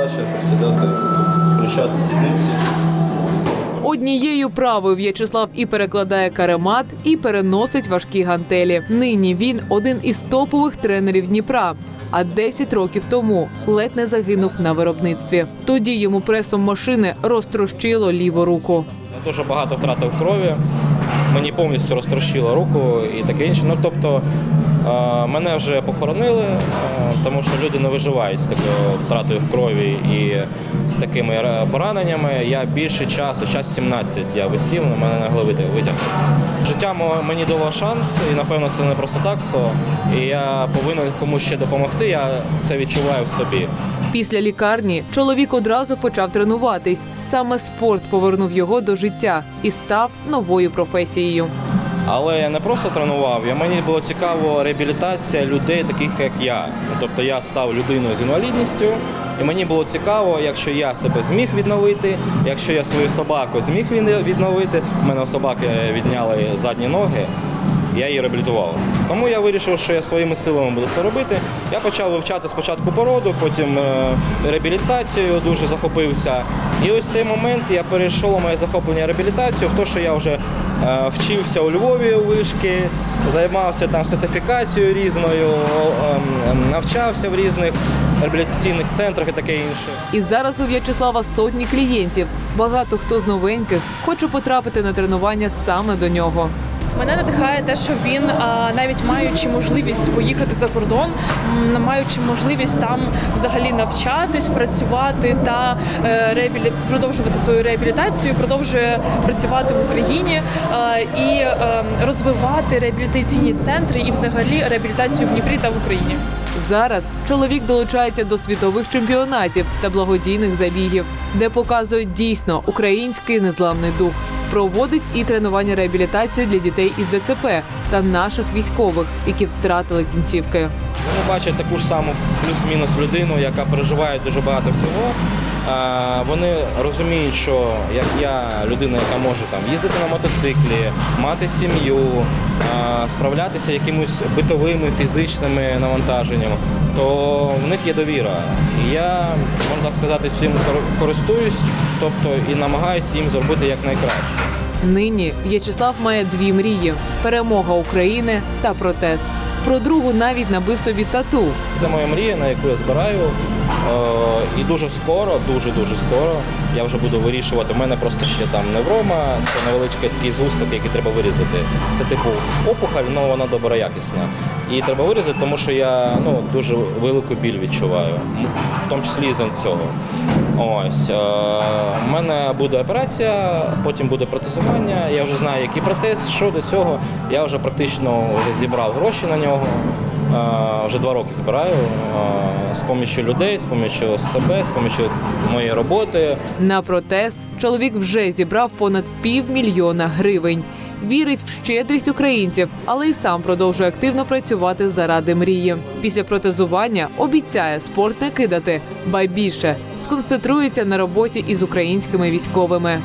Далі присідати, включати сідниці. Однією правою В'ячеслав і перекладає каремат, і переносить важкі гантелі. Нині він один із топових тренерів Дніпра. А 10 років тому ледь не загинув на виробництві. Тоді йому пресом машини розтрощило ліву руку. Я дуже багато втратив крові. Мені повністю розтрощило руку і таке інше. Ну тобто е, мене вже похоронили, е, тому що люди не виживають з такою втратою в крові і з такими пораненнями. Я більше часу, час 17 я висів, на мене не витяг- витягнути. Життя мені дало шанс, і напевно це не просто так все. І я повинен комусь ще допомогти. Я це відчуваю в собі. Після лікарні чоловік одразу почав тренуватись. Саме спорт повернув його до життя і став новою професією. Але я не просто тренував, я мені було цікаво реабілітація людей, таких як я. Ну, тобто я став людиною з інвалідністю, і мені було цікаво, якщо я себе зміг відновити, якщо я свою собаку зміг відновити. У мене собаки відняли задні ноги. Я її реабілітував. Тому я вирішив, що я своїми силами буду це робити. Я почав вивчати спочатку породу, потім е, реабілітацією дуже захопився. І ось цей момент я перейшов моє захоплення реабілітацією в те, що я вже вчився у Львові у вишки, займався там сертифікацією різною, ем, ем, навчався в різних реабілітаційних центрах і таке інше. І зараз у В'ячеслава сотні клієнтів. Багато хто з новеньких хоче потрапити на тренування саме до нього. Мене надихає те, що він, навіть маючи можливість поїхати за кордон, маючи можливість там взагалі навчатись, працювати та е, реабілі... продовжувати свою реабілітацію, продовжує працювати в Україні і е, розвивати реабілітаційні центри і взагалі реабілітацію в Дніпрі та в Україні. Зараз чоловік долучається до світових чемпіонатів та благодійних забігів, де показує дійсно український незламний дух. Проводить і тренування реабілітацію для дітей із ДЦП та наших військових, які втратили кінцівки. Вони бачать таку ж саму плюс-мінус людину, яка переживає дуже багато всього. Вони розуміють, що як я людина, яка може там їздити на мотоциклі, мати сім'ю, справлятися якимось битовими фізичними навантаженнями, то в них є довіра. І я можна сказати, цим користуюсь, тобто і намагаюся їм зробити якнайкраще. Нині В'ячеслав має дві мрії: перемога України та протез. Про другу навіть набив собі тату. Це моя мрія, на яку я збираю. Е, І дуже скоро, дуже дуже скоро я вже буду вирішувати. У мене просто ще там неврома, це невеличкий такий згусток, який треба вирізати. Це типу опухоль, але вона доброякісна. І треба вирізати, тому що я ну, дуже велику біль відчуваю, в тому числі з цього. Ось. е, У мене буде операція, потім буде протезування. Я вже знаю, який протез, що до цього. Я вже практично зібрав гроші на нього. Е, Вже два роки збираю з поміччю людей, з поміччю себе, з поміччю моєї роботи. На протез чоловік вже зібрав понад півмільйона гривень. Вірить в щедрість українців, але й сам продовжує активно працювати заради мрії. Після протезування обіцяє спорт не кидати, ба більше сконцентрується на роботі із українськими військовими.